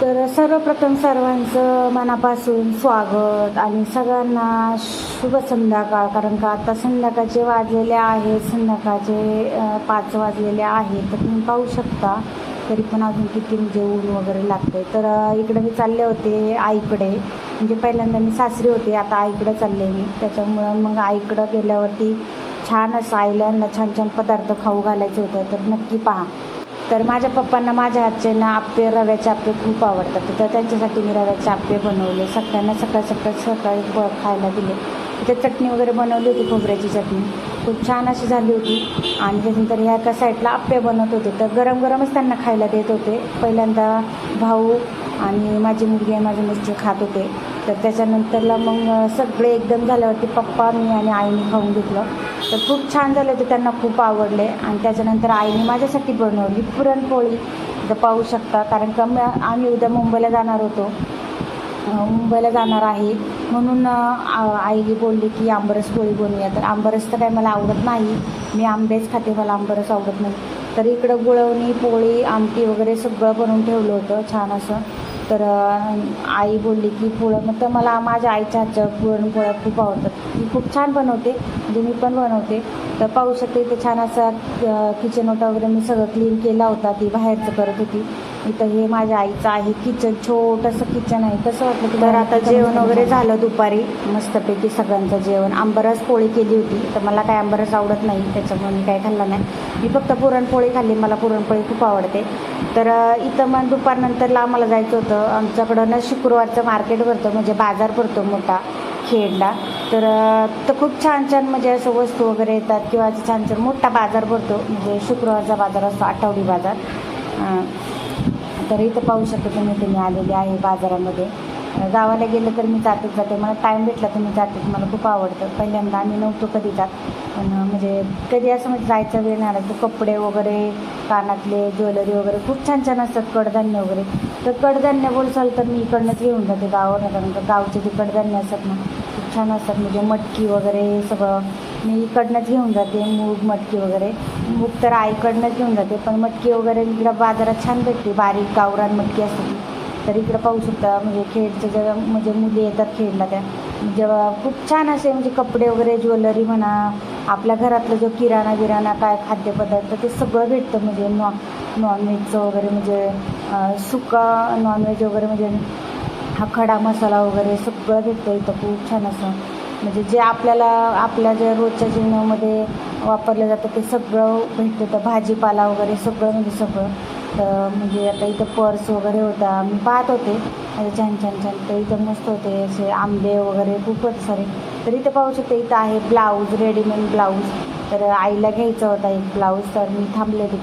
तर सर्वप्रथम सर्वांचं मनापासून स्वागत आणि सगळ्यांना शुभ संध्याकाळ कारण का आता संध्याकाळचे वाजलेले आहेत संध्याकाळचे पाच वाजलेले आहेत. तर तुम्ही पाहू शकता तरी पण अजून किती म्हणजे ऊन वगैरे लागते तर इकडे मी चालले होते आईकडे. म्हणजे पहिल्यांदा मी सासरी होते आता आईकडे चालले मी. त्याच्यामुळं मग आईकडं गेल्यावरती छान असं आईला छान छान पदार्थ खाऊ घालायचे होते. तर नक्की पहा. तर माझ्या पप्पांना माझ्या हातचे ना आप्पे रव्याचे आप्पे खूप आवडतात. तर त्यांच्यासाठी मी रव्याचे आप्पे बनवले. सगळ्यांना सकाळ सकाळ सकाळी ब खायला दिले. तिथे चटणी वगैरे बनवली होती खोबऱ्याची चटणी. खूप छान अशी झाली होती. आणि त्याच्यानंतर ह्या एका साईडला आप्पे बनवत होते. तर गरम गरमच त्यांना खायला देत होते. पहिल्यांदा भाऊ आणि माझी मुलगी आणि माझे मिस्टर खात होते. तर त्याच्यानंतरला मग सगळे एकदम झाल्यावरती पप्पा मी आणि आईने खाऊन घेतलं. तर खूप छान झालं होतं त्यांना खूप आवडले. आणि त्याच्यानंतर आईने माझ्यासाठी बनवली पुरणपोळी. तर पाहू शकता कारण का आम्ही उद्या मुंबईला जाणार होतो. मुंबईला जाणार आहे. म्हणून आ- आई बोलली की आंबरस पोळी बनवूया. तर आंबरस तर काही मला आवडत नाही. मी आंबेच खाते मला आंबरस आवडत नाही. तर इकडं गुळवणी पोळी आमटी वगैरे सगळं बनवून ठेवलं होतं छान असं. तर आई बोलली की पोळं मग तर मला माझ्या आईच्या हातच्या पुरणपोळ्या खूप आवडतात. ती खूप छान बनवते म्हणजे मी पण बनवते. तर पाहू शकते ते छान असा किचन ओटा वगैरे मी सगळं क्लीन केला होता ती बाहेरचं करत होती. इथं हे माझ्या आईचं आहे किचन छोटंसं किचन आहे. कसं वाटलं तर आता जेवण वगैरे झालं दुपारी. मस्तपैकी सगळ्यांचं जेवण. आंबरस पोळी केली होती तर मला काय आंबरस आवडत नाही त्याच्यामुळे मी काय खाल्लं नाही. मी फक्त पुरणपोळी खाल्ली मला पुरणपोळी खूप आवडते. तर इथं मग दुपारनंतरला आम्हाला जायचं होतं. आमच्याकडं ना शुक्रवारचं मार्केट भरतं म्हणजे बाजार भरतो मोठा खेडला. तर तर खूप छान छान म्हणजे असं वस्तू वगैरे येतात किंवा छान छान मोठा बाजार भरतो. म्हणजे शुक्रवारचा बाजार असतो आठवडी बाजार. तर इथं पाहू शकता तुम्ही तुम्ही आलेले आहे बाजारामध्ये. गावाला गेलं तर मी जातेच जाते. मला टाईम भेटला तर मी जातेच. मला खूप आवडतं. पहिल्यांदा आम्ही नव्हतो कधी जात. पण म्हणजे कधी असं म्हणजे जायचा वेळ नाही आला. तर कपडे वगैरे कानातले ज्वेलरी वगैरे खूप छान छान असतात. कडधान्य वगैरे. तर कडधान्य बोलसाल तर मी इकडनंच घेऊन जाते गावाला कारण का गावचे जे कडधान्य असतात ना खूप छान असतात. म्हणजे मटकी वगैरे हे सगळं. मी इकडनंच घेऊन जाते मूग मटकी वगैरे. मूग तर आईकडनंच घेऊन जाते पण मटकी वगैरे इकडं बाजारात छान भेटते. बारीक गावरान मटकी असते तर इकडं पाहू शकता म्हणजे खेळचं जेव्हा म्हणजे मुली येतात खेळला त्या. जेव्हा खूप छान असे म्हणजे कपडे वगैरे ज्वेलरी म्हणा आपल्या घरातलं जो किराणा बिराणा काय खाद्यपदार्थ ते सगळं भेटतं. म्हणजे नॉ नॉनव्हेजचं वगैरे म्हणजे सुका नॉनव्हेज वगैरे म्हणजे हा खडा मसाला वगैरे सगळं भेटतं इथं. खूप छान असं. म्हणजे जे आपल्याला आपल्या ज्या रोजच्या जीवनामध्ये वापरलं जातं ते सगळं भेटतं. तर भाजीपाला वगैरे सगळं म्हणजे सगळं. तर म्हणजे आता इथं पर्स वगैरे होता. मी पाहत होते. अरे छान छान छान. तर इथं मस्त होते असे आंबे वगैरे खूपच सारे. तर इथं पाहू शकते इथं आहे ब्लाऊज रेडीमेड ब्लाऊज. तर आईला घ्यायचा होता एक ब्लाऊज. तर मी थांबले तिथे.